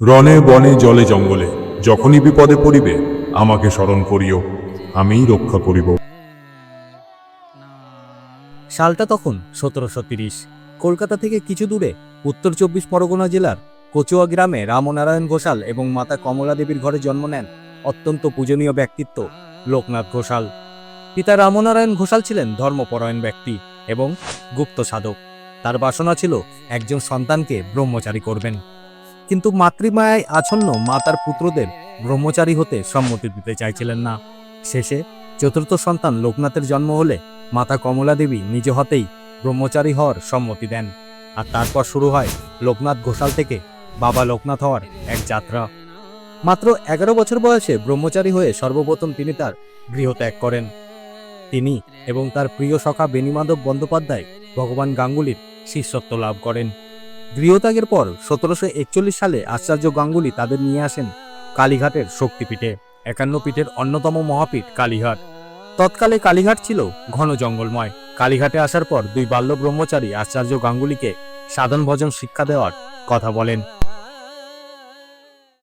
রনে বনে জলে জঙ্গলে, যখনই বিপদে পড়িবে, আমাকে স্মরণ করিও, আমিই রক্ষা করিব। সালটা তখন সতেরোশো তিরিশ। কলকাতা থেকে কিছু দূরে, উত্তর চব্বিশ পরগনা জেলার কচুয়া গ্রামে রামনারায়ণ ঘোষাল এবং মাতা কমলা দেবীর ঘরে জন্ম নেন অত্যন্ত পূজনীয় ব্যক্তিত্ব লোকনাথ ঘোষাল। পিতা রামনারায়ণ ঘোষাল ছিলেন ধর্মপরায়ণ ব্যক্তি এবং গুপ্ত সাধক। তার বাসনা ছিল, একজন সন্তানকে ব্রহ্মচারী করবেন। কিন্তু মাতৃমায়ায় আচ্ছন্ন মাতার পুত্রদের ব্রহ্মচারী হতে সম্মতি দিতে চাইছিলেন না। শেষে চতুর্থ সন্তান লোকনাথের জন্ম হলে মাতা কমলা দেবী নিজ হতেই ব্রহ্মচারী হওয়ার সম্মতি দেন আর তারপর শুরু হয় লোকনাথ ঘোষাল থেকে বাবা লোকনাথ হওয়ার এক যাত্রা। মাত্র এগারো বছর বয়সে ব্রহ্মচারী হয়ে সর্বপ্রথম তিনি তার গৃহত্যাগ করেন। তিনি এবং তার প্রিয় সখা বেণীমাধব বন্দ্যোপাধ্যায় ভগবান গাঙ্গুলির শিষ্যত্ব লাভ করেন। গৃহত্যাগের পর সতেরোশো একচল্লিশ সালে আচার্য গাঙ্গুলি তাদের নিয়ে আসেন কালীঘাটের শক্তিপীঠে, একান্ন পীঠের অন্যতম মহাপীঠ কালীঘাট। তৎকালে কালীঘাট ছিল ঘন জঙ্গলময়। কালীঘাটে আসার পর দুই বাল্য ব্রহ্মচারী আচার্য গাঙ্গুলিকে সাধন ভজন শিক্ষা দেওয়ার কথা বলেন।